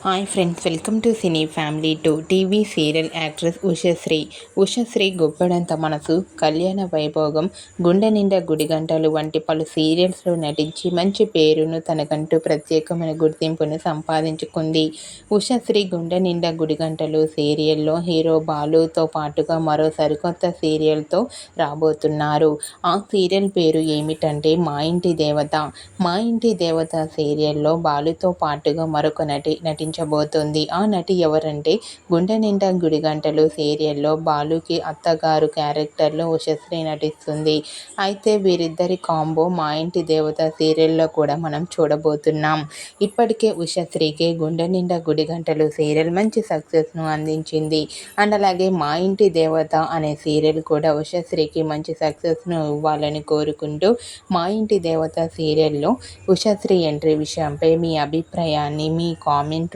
Hi friends welcome to cine family to TV serial actress Ushasri Ushasri గొప్పడంత మనసు కళ్యాణ వైభోగం గుండె నిండా గుడిగంటలు వంటి పలు సీరియల్స్లో నటించి మంచి పేరును తనకంటూ ప్రత్యేకమైన గుర్తింపును సంపాదించుకుంది. ఉషశ్రీ గుండె నిండా గుడిగంటలు సీరియల్లో హీరో బాలుతో పాటుగా మరో సరికొత్త సీరియల్తో రాబోతున్నారు. ఆ సీరియల్ పేరు ఏమిటంటే మా ఇంటి దేవత. మా ఇంటి దేవత సీరియల్లో బాలుతో పాటుగా మరొక నటి నటి నటించబోతోంది ఆ నటి ఎవరంటే గుండె నిండా గుడిగంటలు సీరియల్లో బాలుకి అత్తగారు క్యారెక్టర్లో ఉషశ్రీ నటిస్తుంది. అయితే వీరిద్దరి కాంబో మా ఇంటి దేవత సీరియల్లో కూడా మనం చూడబోతున్నాం. ఇప్పటికే ఉషశ్రీకి గుండె నిండా గుడిగంటలు సీరియల్ మంచి సక్సెస్ను అందించింది. అండ్ అలాగే మా ఇంటి దేవత అనే సీరియల్ కూడా ఉషశ్రీకి మంచి సక్సెస్ను ఇవ్వాలని కోరుకుంటూ మా ఇంటి దేవత సీరియల్లో ఉషశ్రీ ఎంట్రీ విషయంపై మీ అభిప్రాయాన్ని మీ కామెంట్